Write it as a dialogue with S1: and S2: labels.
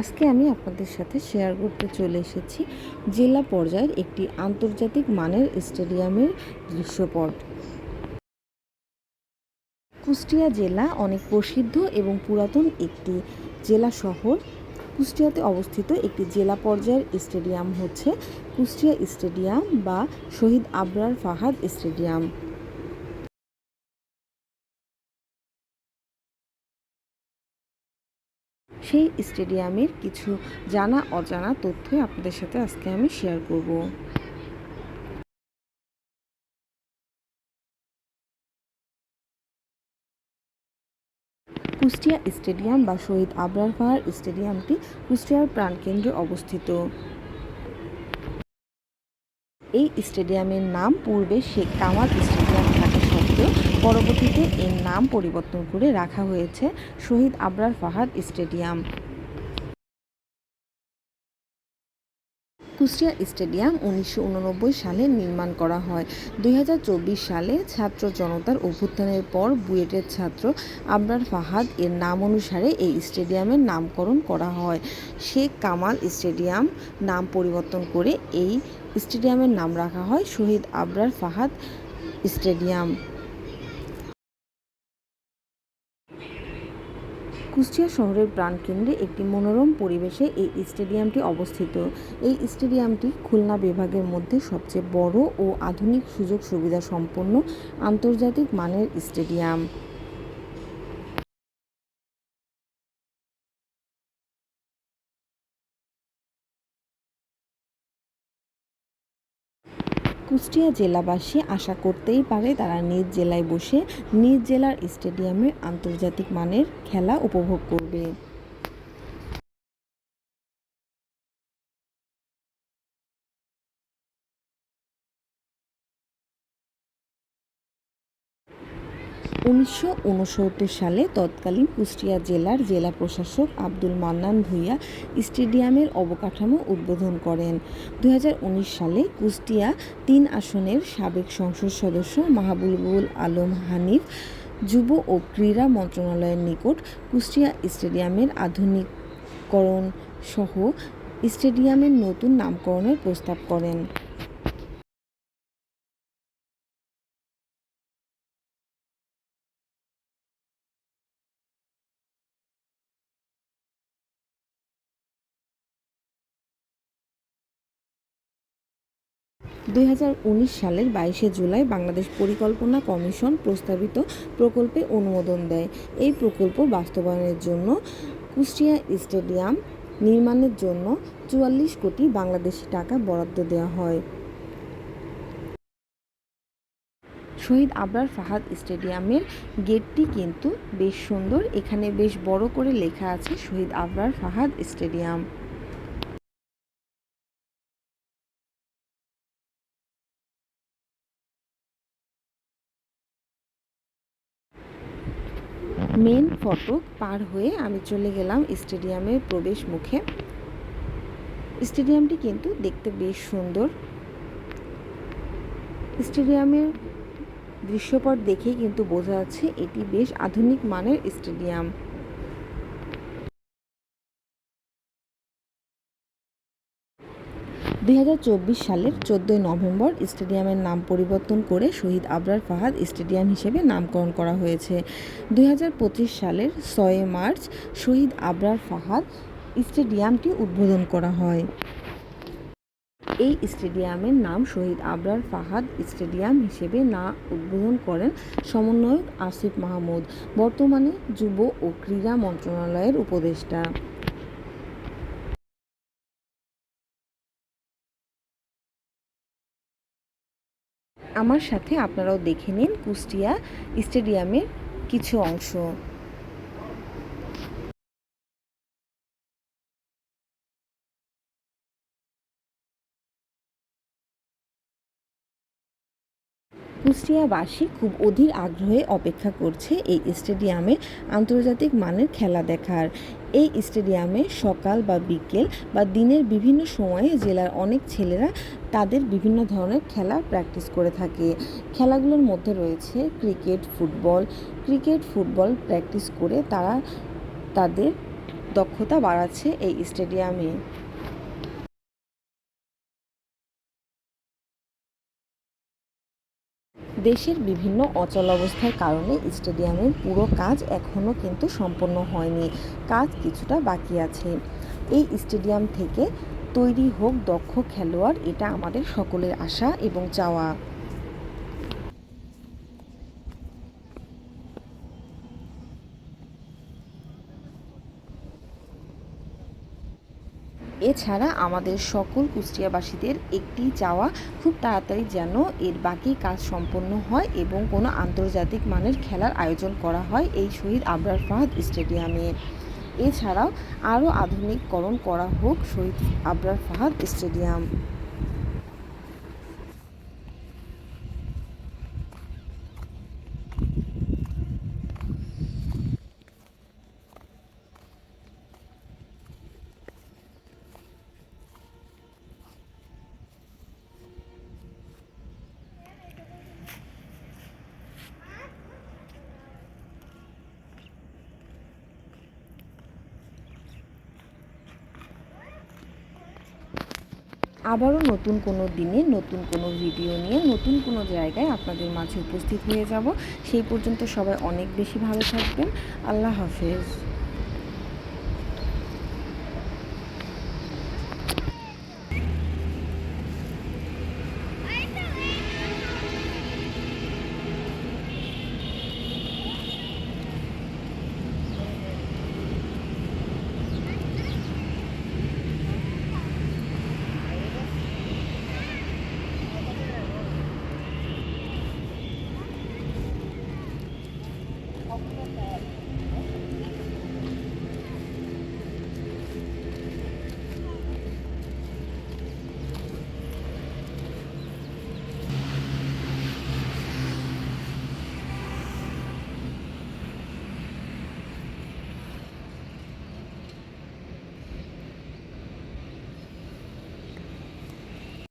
S1: আজকে আমি আপনাদের সাথে শেয়ার করতে চলে এসেছি জেলা পর্যায়ের একটি আন্তর্জাতিক মানের স্টেডিয়ামের দৃশ্যপট। কুষ্টিয়া জেলা অনেক প্রসিদ্ধ এবং পুরাতন একটি জেলা শহর। কুষ্টিয়াতে অবস্থিত একটি জেলা পর্যায়ের স্টেডিয়াম হচ্ছে কুষ্টিয়া স্টেডিয়াম বা শহীদ আবরার ফাহাদ স্টেডিয়াম। সেই স্টেডিয়ামের কিছু জানা অজানা তথ্য আপনাদের সাথে আজকে আমি শেয়ার করব। কুষ্টিয়া স্টেডিয়াম বা শহীদ আবরার পাহাড় স্টেডিয়ামটি কুষ্টিয়ার প্রাণকেন্দ্রে অবস্থিত। এই স্টেডিয়ামের নাম পূর্বে শেখ কামাল স্টেডিয়াম। পরবর্তীতে এর নাম পরিবর্তন করে রাখা হয়েছে শহীদ আবরার ফাহাদ স্টেডিয়াম। কুষ্টিয়া স্টেডিয়াম উনিশশো উননব্বই সালে নির্মাণ করা হয়। দু হাজার চব্বিশ সালে ছাত্র জনতার অভ্যুত্থানের পর বুয়েটের ছাত্র আবরার ফাহাদ এর নাম অনুসারে এই স্টেডিয়ামের নামকরণ করা হয়। শেখ কামাল স্টেডিয়াম নাম পরিবর্তন করে এই স্টেডিয়ামের নাম রাখা হয় শহীদ আবরার ফাহাদ স্টেডিয়াম। কুষ্টিয়া শহরের প্রাণকেন্দ্রে একটি মনোরম পরিবেশে এই স্টেডিয়ামটি অবস্থিত। এই স্টেডিয়ামটি খুলনা বিভাগের মধ্যে সবচেয়ে বড় ও আধুনিক সুযোগ সুবিধা সম্পন্ন আন্তর্জাতিক মানের স্টেডিয়াম। কুষ্টিয়া জেলাবাসী আশা করতেই পারে তারা নিজ জেলায় বসে নিজ জেলার স্টেডিয়ামে আন্তর্জাতিক মানের খেলা উপভোগ করবে। উনিশশো উনসত্তর সালে তৎকালীন কুষ্টিয়া জেলার জেলা প্রশাসক আব্দুল মান্নান ভূঁইয়া স্টেডিয়ামের অবকাঠামো উদ্বোধন করেন। দু হাজার উনিশ সালে কুষ্টিয়া তিন আসনের সাবেক সংসদ সদস্য মাহবুবুল আলম হানিফ যুব ও ক্রীড়া মন্ত্রণালয়ের নিকট কুষ্টিয়া স্টেডিয়ামের আধুনিকরণ সহ স্টেডিয়ামের নতুন নামকরণের প্রস্তাব করেন। দুই হাজার উনিশ সালের বাইশে জুলাই বাংলাদেশ পরিকল্পনা কমিশন প্রস্তাবিত প্রকল্পে অনুমোদন দেয়। এই প্রকল্প বাস্তবায়নের জন্য কুষ্টিয়া স্টেডিয়াম নির্মাণের জন্য চুয়াল্লিশ কোটি বাংলাদেশি টাকা বরাদ্দ দেওয়া হয়। শহীদ আবরার ফাহাদ স্টেডিয়ামের গেটটি কিন্তু বেশ সুন্দর। এখানে বেশ বড় করে লেখা আছে শহীদ আবরার ফাহাদ স্টেডিয়াম। মেন ফটক পার হয়ে আমি চলে গেলাম স্টেডিয়ামের প্রবেশ মুখে। স্টেডিয়ামটি কিন্তু দেখতে বেশ সুন্দর। স্টেডিয়ামের দৃশ্যপট দেখেই কিন্তু বোঝা যাচ্ছে এটি বেশ আধুনিক মানের স্টেডিয়াম। দুই হাজার চব্বিশ সালের চোদ্দোই নভেম্বর স্টেডিয়ামের নাম পরিবর্তন করে শহীদ আবরার ফাহাদ স্টেডিয়াম হিসেবে নামকরণ করা হয়েছে। দুই হাজার পঁচিশ সালের ছয় মার্চ শহীদ আবরার ফাহাদ স্টেডিয়ামটি উদ্বোধন করা হয়। এই স্টেডিয়ামের নাম শহীদ আবরার ফাহাদ স্টেডিয়াম হিসেবে না উদ্বোধন করেন সমন্বয়ক আসিফ মাহমুদ। বর্তমানে যুব ও ক্রীড়া মন্ত্রণালয়ের উপদেষ্টা। আমার সাথে আপনারাও দেখে নিন কুষ্টিয়া স্টেডিয়ামের কিছু অংশ। কুষ্টিয়াবাসী খুব অধীর আগ্রহে অপেক্ষা করছে এই স্টেডিয়ামে আন্তর্জাতিক মানের খেলা দেখার। এই স্টেডিয়ামে সকাল বা বিকেল বা দিনের বিভিন্ন সময়ে জেলার অনেক ছেলেরা তাদের বিভিন্ন ধরনের খেলা প্র্যাকটিস করে থাকে। খেলাগুলোর মধ্যে রয়েছে cricket, football. Cricket, football practice করে তারা তাদের দক্ষতা বাড়াচ্ছে এই স্টেডিয়ামে। দেশের বিভিন্ন অচল অবস্থার কারণে স্টেডিয়ামের পুরো কাজ এখনও কিন্তু সম্পন্ন হয়নি। কাজ কিছুটা বাকি আছে। এই স্টেডিয়াম থেকে তৈরি হোক দক্ষ খেলোয়াড়, এটা আমাদের সকলের আশা এবং চাওয়া। এছাড়া আমাদের সকল কুষ্টিয়াবাসীদের একটি চাওয়া খুব তাড়াতাড়ি যেন এর বাকি কাজ সম্পন্ন হয় এবং কোনো আন্তর্জাতিক মানের খেলার আয়োজন করা হয় এই শহীদ আবরার ফাহাদ স্টেডিয়ামে। এছাড়াও আরও আধুনিককরণ করা হোক শহীদ আবরার ফাহাদ স্টেডিয়াম। আবারও নতুন কোনো দিনে, নতুন কোনো ভিডিও নিয়ে, নতুন কোনো জায়গায় আপনাদের মাঝে উপস্থিত হয়ে যাব। সেই পর্যন্ত সবাই অনেক বেশি ভালো থাকবেন। আল্লাহ হাফেজ।